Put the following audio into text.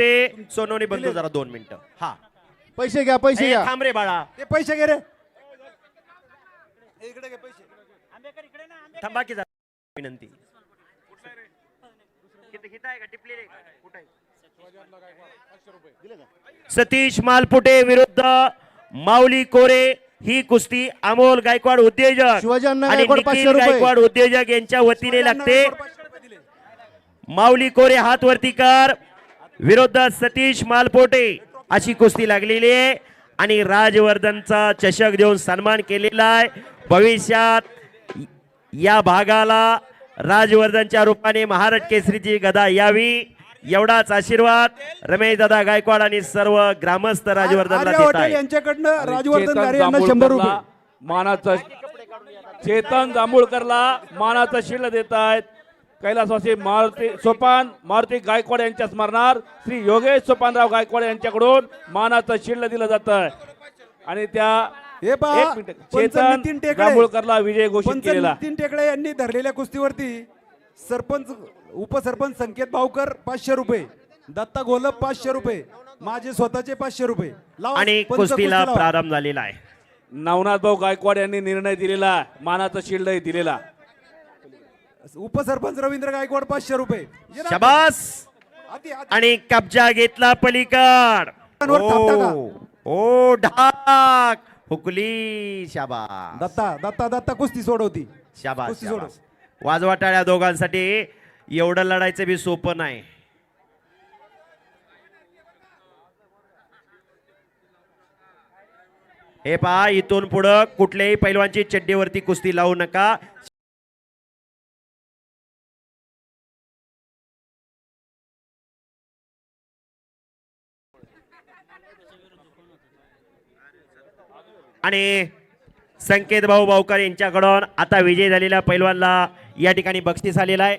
होते सोनवणे बंधू जरा दोन मिनिटं. हा. पैसे घ्या पैसे ए, घ्या. थांब रे बाळा. ते पैसे घे रे. इकडे घे पैसे. थांबा की जरा विनंती. सतीश मालपुटे विरुद्ध माऊली कोरे ही कुस्ती अमोल गायकवाड उद्योजक शिवाजीअण्णा आणि गायकवाड निखिल पाचशे रुपये. गायकवाड उद्योजक यांच्या वतीने लागते. माऊली कोरे हात वरती कर. विरुद्ध सतीश मालपोटे अशी कुस्ती लागलेली आहे आणि राजवर्धनचा चषक देऊन सन्मान केलेला आहे. भविष्यात या भागाला राजवर्धनच्या रूपाने महाराज केसरीची गदा यावी. एवढाच आशीर्वाद रमेश दादा गायकवाड आणि सर्व ग्रामस्थ राजवर्धनला देत आहे यांच्याकडनं राजवर्धन चेतन गारे यांना शंभर रुपये. मानाचं चेतन जांभूळकरला मानाचं शिल्ड देत आहेत. कैलासवासी मारुती सोपान मारुती गायकवाड यांच्या स्मरणार श्री योगेश सोपानराव गायकवाड यांच्याकडून मानाचं शिल्ड दिलं जातं आणि त्या हे पहा, एक मिनिट. पंच चेतन नितीन टेकडे. जांभूळकरला विजय घोषित पंच केलेला. नितीन टेकडे यांनी धरलेल्या कुस्तीवरती सरपंच उपसरपंच संकेत भावकर पाचशे रुपये. दत्ता गोलप पाचशे रुपये. माझे स्वतःचे पाचशे रुपये. लावा, आणि पंच कुस्तीला लावा. प्रारंभ झालेला आहे. नवनाथ भाऊ गायकवाड यांनी निर्णय दिलेला मानाचं शिल्डही दिलेला उपसरपंच रवींद्र गायकवाड पाचशे रुपये. शबास. आती- आती. आणि कब्जा घेतला पलीकड. वर. ओ, ओ ढाक. हुकली. शाबास. दत्ता दत्ता दत्ता कुस्ती सोडवती. शाबास कुस्ती सोडव. शाबास वाजवा टाळ्या दोघांसाठी. एवढं लढायचं बी सोपं नाही. हे पहा इथून पुढं कुठल्याही पैलवानची चड्डीवरती कुस्ती लावू नका. आणि संकेत भाऊ भाऊकर यांच्याकडून आता विजय झालेल्या पैलवानला या ठिकाणी बक्षीस आलेला आहे.